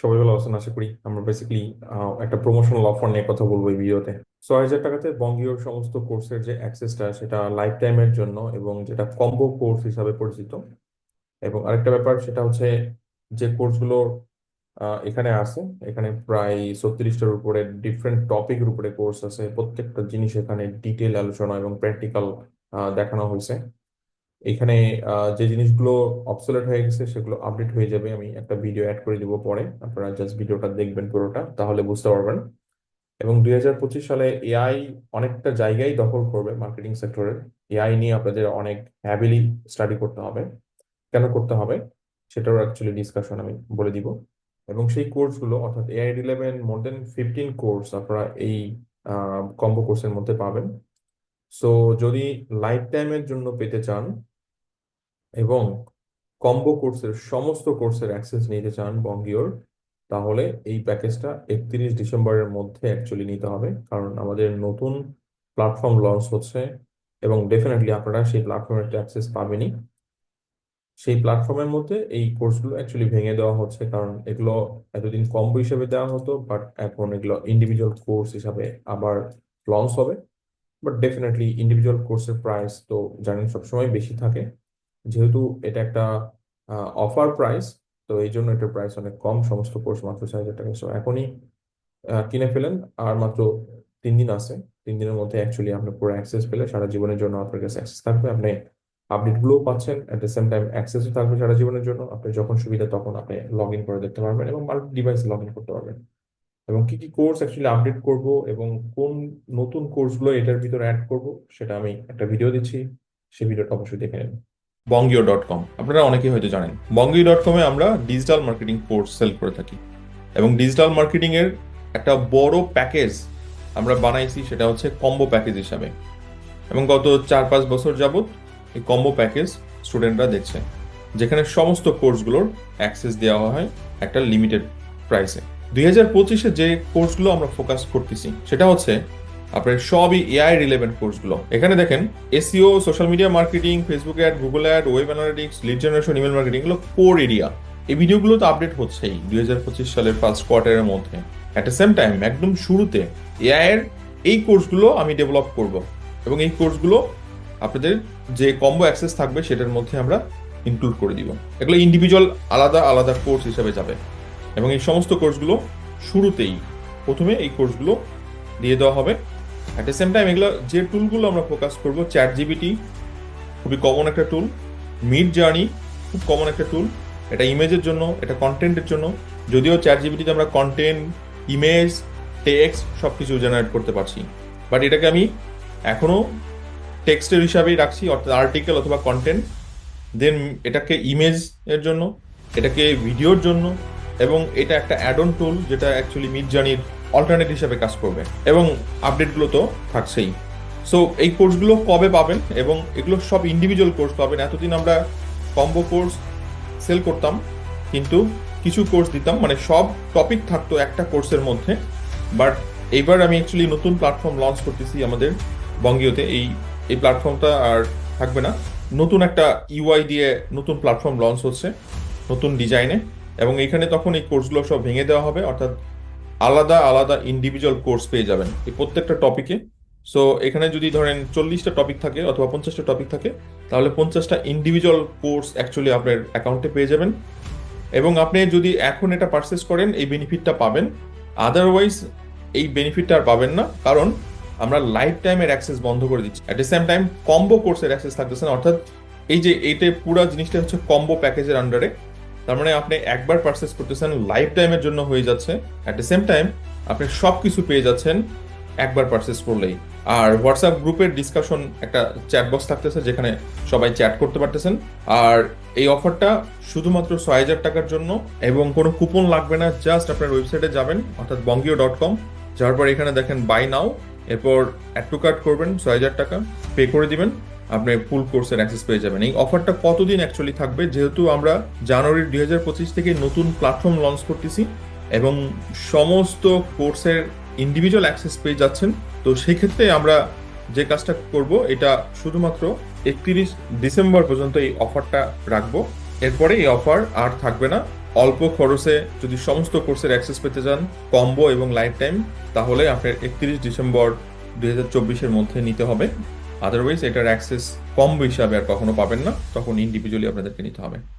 সবাই ভালো আছেন, আশা করি আমরা বেসিক্যালি একটা প্রমোশনাল অফার নিয়ে কথা বলব এই ভিডিওতে। ছয় হাজার টাকাতে বঙ্গীয় সমস্ত কোর্সের যে অ্যাক্সেসটা সেটা লাইফ টাইমের জন্য এবং যেটা কম্বো কোর্স হিসাবে পরিচিত। এবং আরেকটা ব্যাপার, সেটা হচ্ছে যে কোর্সগুলো এখানে আছে, এখানে প্রায় ছত্রিশটার উপরে ডিফারেন্ট টপিকের উপরে কোর্স আছে। প্রত্যেকটা জিনিস এখানে ডিটেল আলোচনা এবং প্র্যাকটিক্যাল দেখানো হয়েছে। এখানে যে জিনিসগুলো অবসোলেট হয়ে গেছে সেগুলো আপডেট হয়ে যাবে। আমি একটা ভিডিও অ্যাড করে দিব পরে। আপনারা জাস্ট ভিডিওটা দেখবেন পুরোটা, তাহলে বুঝতে পারবেন। এবং দুই হাজার পঁচিশ সালে এআই অনেকটা জায়গায় দখল করবে মার্কেটিং সেক্টরের এআই নিয়ে আপনাদের অনেক হ্যাভিলি স্টাডি করতে হবে। কেন করতে হবে? সেটারও অ্যাকচুয়ালি ডিসকাশন আমি বলে দিব। এবং সেই কোর্সগুলো অর্থাৎ AI relevant more then fifteen course আপনারা এই কম্বো কোর্সের মধ্যে পাবেন। সো যদি লাইফ টাইমের জন্য পেতে চান এবং কম্বো কোর্সের সমস্ত কোর্সের অ্যাক্সেস নিতে চান বঙ্গীয়র তাহলে এই প্যাকেজটা একত্রিশ ডিসেম্বরের মধ্যে অ্যাকচুয়ালি নিতে হবে। কারণ আমাদের নতুন প্ল্যাটফর্ম লঞ্চ হচ্ছে এবং ডেফিনেটলি আপনারা সেই প্ল্যাটফর্মের অ্যাক্সেস পাবেনই। সেই প্ল্যাটফর্মের মধ্যে এই কোর্সগুলো অ্যাকচুয়ালি ভেঙে দেওয়া হচ্ছে কারণ এগুলো এতদিন কম্বো হিসেবে দেওয়া হতো বাট এখন এগুলো ইন্ডিভিজুয়াল কোর্স হিসাবে আবার লঞ্চ হবে। বাট ডেফিনেটলি ইন্ডিভিজুয়াল কোর্সের প্রাইস তো জানেন সবসময় বেশি থাকে। যেহেতু এটা একটা অফার প্রাইস তো এই জন্য এটার প্রাইস অনেক কম। সমস্ত কোর্স মাত্র ছয় হাজার টাকা। এখনই কিনে ফেলেন। আর মাত্র তিন দিন আছে। তিন দিনের মধ্যে অ্যাকচুয়ালি আপনি পুরো অ্যাক্সেস পেলে সারা জীবনের জন্য আপনার কাছে অ্যাক্সেস থাকবে। আপনি আপডেট গুলোও পাচ্ছেন অ্যাট দ্য সেম টাইম অ্যাক্সেসও থাকবে সারা জীবনের জন্য। আপনি যখন সুবিধা তখন আপনি লগ ইন করে দেখতে পারবেন এবং মাল্টি ডিভাইসে লগ ইন করতে পারবেন। এবং কি কি কোর্স অ্যাকচুয়ালি আপডেট করব এবং কোন নতুন কোর্সগুলো এটার ভিতরে অ্যাড করব, সেটা আমি একটা ভিডিও দিচ্ছি। সেই ভিডিওটা অবশ্যই দেখে নেন বঙ্গীয় ডট কম আপনারা অনেকেই হয়তো জানেন। বঙ্গীয় ডট কমে আমরা ডিজিটাল মার্কেটিং কোর্স সেল করে থাকি। এবং ডিজিটাল মার্কেটিং এর একটা বড় প্যাকেজ আমরা বানাইছি, সেটা হচ্ছে কম্বো প্যাকেজ হিসাবে। এবং গত চার পাঁচ বছর যাবৎ এই কম্বো প্যাকেজ স্টুডেন্টরা দেখছে। যেখানে সমস্ত কোর্সগুলোর অ্যাক্সেস দেওয়া হয় একটা লিমিটেড প্রাইসে দুই হাজার পঁচিশে যে কোর্সগুলো আমরা ফোকাস করতেছি, সেটা হচ্ছে আপনার সবই এআই রিলেভেন্ট কোর্সগুলো এখানে দেখেন SEO social media marketing Facebook ad Google ad web analytics lead generation email marketing এগুলো কোর এরিয়া এই ভিডিওগুলো তো আপডেট হচ্ছেই দুই হাজার পঁচিশ সালের ফার্স্ট কোয়ার্টারের মধ্যে। অ্যাট দ্য সেম টাইম একদম শুরুতে এআই এর এই কোর্সগুলো আমি ডেভেলপ করব। এবং এই কোর্সগুলো আপনাদের যে কম্বো অ্যাক্সেস থাকবে সেটার মধ্যে আমরা ইনক্লুড করে দিব। এগুলো ইন্ডিভিজুয়াল আলাদা আলাদা কোর্স হিসেবে যাবে। এবং এই সমস্ত কোর্সগুলো শুরুতেই প্রথমে এই কোর্সগুলো দিয়ে দেওয়া হবে। অ্যাট দ্য সেম টাইম এগুলো যে টুলগুলো আমরা ফোকাস করব চ্যাট জিবিটি খুবই কমন একটা টুল মিড জার্নি খুব কমন একটা টুল এটা ইমেজের জন্য, এটা কন্টেন্টের জন্য, যদিও চ্যাট জিবিটিতে আমরা কন্টেন্ট ইমেজ টেক্সট সব কিছু জেনারেট করতে পারছি। বাট এটাকে আমি এখনও টেক্সটের হিসাবেই রাখছি, অর্থাৎ আর্টিকেল অথবা কন্টেন্ট দেন এটাকে ইমেজ এর জন্য, এটাকে ভিডিওর জন্য, এবং এটা একটা অ্যাড অন টুল যেটা অ্যাকচুয়ালি মিড জার্নির অল্টারনেট হিসাবে কাজ করবে। এবং আপডেটগুলো তো থাকছেই। সো এই কোর্সগুলো কবে পাবেন এবং এগুলো সব ইন্ডিভিজুয়াল কোর্স পাবেন। এতদিন আমরা কম্বো কোর্স সেল করতাম, কিন্তু কিছু কোর্স দিতাম মানে সব টপিক থাকতো একটা কোর্সের মধ্যে। বাট এইবার আমি অ্যাকচুয়ালি নতুন প্ল্যাটফর্ম লঞ্চ করতেছি আমাদের বঙ্গীয়তে। এই এই প্ল্যাটফর্মটা আর থাকবে না। নতুন একটা ইউআই দিয়ে নতুন প্ল্যাটফর্ম লঞ্চ হচ্ছে, নতুন ডিজাইনে এবং এখানে তখন এই কোর্সগুলো সব ভেঙে দেওয়া হবে, অর্থাৎ আলাদা আলাদা ইন্ডিভিজুয়াল কোর্স পেয়ে যাবেন এই প্রত্যেকটা টপিকে সো এখানে যদি ধরেন চল্লিশটা টপিক থাকে অথবা পঞ্চাশটা টপিক থাকে, তাহলে পঞ্চাশটা ইন্ডিভিজুয়াল কোর্স অ্যাকচুয়ালি আপনার অ্যাকাউন্টে পেয়ে যাবেন। এবং আপনি যদি এখন এটা পারচেস করেন, এই বেনিফিটটা পাবেন। আদারওয়াইজ এই বেনিফিটটা আর পাবেন না। কারণ, আমরা লাইফ টাইমের অ্যাক্সেস বন্ধ করে দিচ্ছি। At the same time combo কোর্সের অ্যাক্সেস থাকতেছে না। অর্থাৎ, এই যে, এইটা পুরো জিনিসটা হচ্ছে কম্বো প্যাকেজের আন্ডারে তার মানে আপনি একবার পারচেস করতেছেন লাইফ টাইমের জন্য হয়ে যাচ্ছে। অ্যাট দ্য সেম টাইম আপনি সব কিছু পেয়ে যাচ্ছেন একবার পারচেস করলেই। আর হোয়াটসঅ্যাপ গ্রুপের ডিসকাশন একটা চ্যাট বক্স থাকতেছে যেখানে সবাই চ্যাট করতে পারতেছেন। আর এই অফারটা শুধুমাত্র ছয় হাজার টাকার জন্য এবং কোনো কুপন লাগবে না জাস্ট আপনার ওয়েবসাইটে যাবেন, অর্থাৎ বঙ্গীয় ডট কম যাওয়ার পর এখানে দেখেন বাই নাও এরপর অ্যাড টু কার্ড করবেন, ছয় হাজার টাকা পে করে দিবেন। আপনি ফুল কোর্সের অ্যাক্সেস পেয়ে যাবেন। এই অফারটা কতদিন অ্যাকচুয়ালি থাকবে? যেহেতু আমরা জানুয়ারি দুই হাজার পঁচিশ থেকে নতুন প্ল্যাটফর্ম লঞ্চ করতেছি এবং সমস্ত কোর্সের ইন্ডিভিজুয়াল অ্যাক্সেস পেয়ে যাচ্ছেন, তো সেক্ষেত্রে আমরা যে কাজটা করব, এটা শুধুমাত্র একত্রিশ ডিসেম্বর পর্যন্ত এই অফারটা রাখব। এরপরে এই অফার আর থাকবে না। অল্প খরচে যদি সমস্ত কোর্সের অ্যাক্সেস পেতে চান কম্বো এবং লাইফ টাইম তাহলে আপনার একত্রিশ ডিসেম্বর দুই হাজার চব্বিশের মধ্যে নিতে হবে। আদারওয়াইজ এটার অ্যাক্সেস কম হিসাবে আর কখনো পাবেন না। তখন ইন্ডিভিজুয়ালি আপনাদেরকে নিতে হবে।